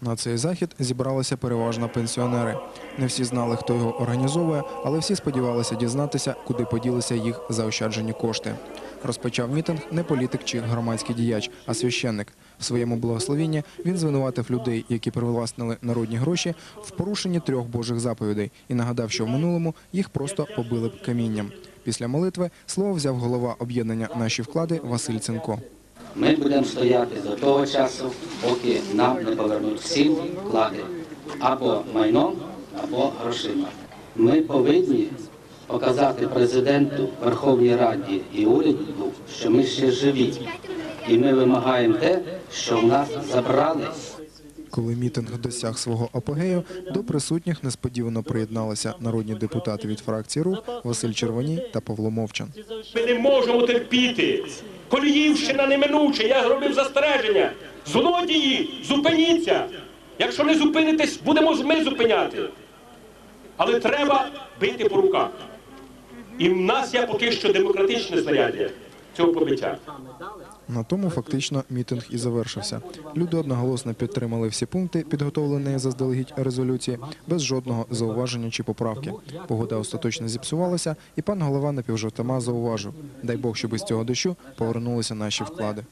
На цей захід зібралися переважно пенсіонери. Не всі знали, хто його організовує, але всі сподівалися дізнатися, куди поділися їх заощаджені кошти. Розпочав мітинг не політик чи громадський діяч, а священник. В своєму благословінні він звинуватив людей, які привласнили народні гроші, в порушенні трьох божих заповідей і нагадав, що в минулому їх просто побили б камінням. Після молитви слово взяв голова об'єднання Наші вклади Василь Цинко. Ми будемо стояти до того часу, поки нам не повернуть всі вклади або майном, або грошима. Ми повинні показати президенту, Верховній Раді і уряду, що ми ще живі. І ми вимагаємо те, що в нас забрали. Коли мітинг досяг свого апогею, до присутніх несподівано приєдналися народні депутати від фракції РУХ Василь Червоній та Павло Мовчан. Ми не можемо терпіти. Коліївщина неминуча, я зробив застереження. Злодії, зупиніться. Якщо не зупинитесь, будемо ми зупиняти. Але треба бити по руках. І в нас є поки що демократичне знаряддя цього побиття. На тому фактично мітинг і завершився. Люди одноголосно підтримали всі пункти, підготовлені заздалегідь резолюції, без жодного зауваження чи поправки. Погода остаточно зіпсувалася, і пан голова напівжартома зауважив: дай Бог, щоб із цього дощу повернулися наші вклади.